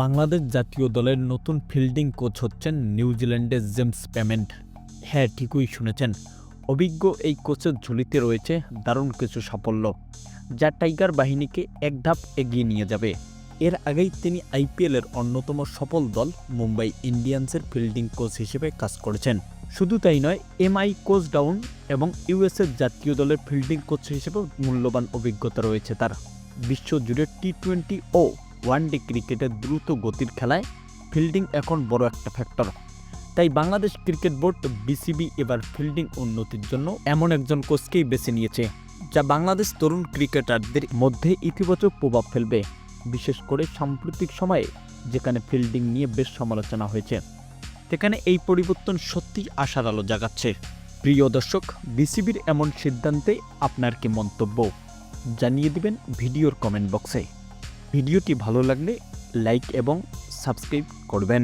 বাংলাদেশ জাতীয় দলের নতুন ফিল্ডিং কোচ হচ্ছেন নিউজিল্যান্ডের জেমস পেমেন্ট। হ্যাঁ ঠিকই শুনেছেন। অভিজ্ঞ এই কোচের ঝুলিতে রয়েছে দারুণ কিছু সাফল্য, যা টাইগার বাহিনীকে এক ধাপ এগিয়ে নিয়ে যাবে। এর আগেই তিনি আইপিএলের অন্যতম সফল দল মুম্বাই ইন্ডিয়ান্সের ফিল্ডিং কোচ হিসেবে কাজ করেছেন। শুধু তাই নয়, এমআই কোচ ডাউন এবং ইউএসএর জাতীয় দলের ফিল্ডিং কোচ হিসেবেও মূল্যবান অভিজ্ঞতা রয়েছে তার। বিশ্বজুড়ে টি টোয়েন্টি ও ওয়ানডে ক্রিকেটের দ্রুত গতির খেলায় ফিল্ডিং এখন বড় একটা ফ্যাক্টর। তাই বাংলাদেশ ক্রিকেট বোর্ড বিসিবি এবার ফিল্ডিং উন্নতির জন্য এমন একজন কোচকেই বেছে নিয়েছে, যা বাংলাদেশ তরুণ ক্রিকেটারদের মধ্যে ইতিবাচক প্রভাব ফেলবে, বিশেষ করে সাম্প্রতিক সময়ে যেখানে ফিল্ডিং নিয়ে বেশ সমালোচনা হয়েছে। সেখানে এই পরিবর্তন সত্যিই আশার আলো জাগাচ্ছে। প্রিয় দর্শক, বিসিবির এমন সিদ্ধান্তে আপনার কি মন্তব্য? জানিয়ে দিবেন ভিডিওর কমেন্ট বক্সে। ভিডিওটি ভালো লাগলে লাইক এবং সাবস্ক্রাইব করবেন।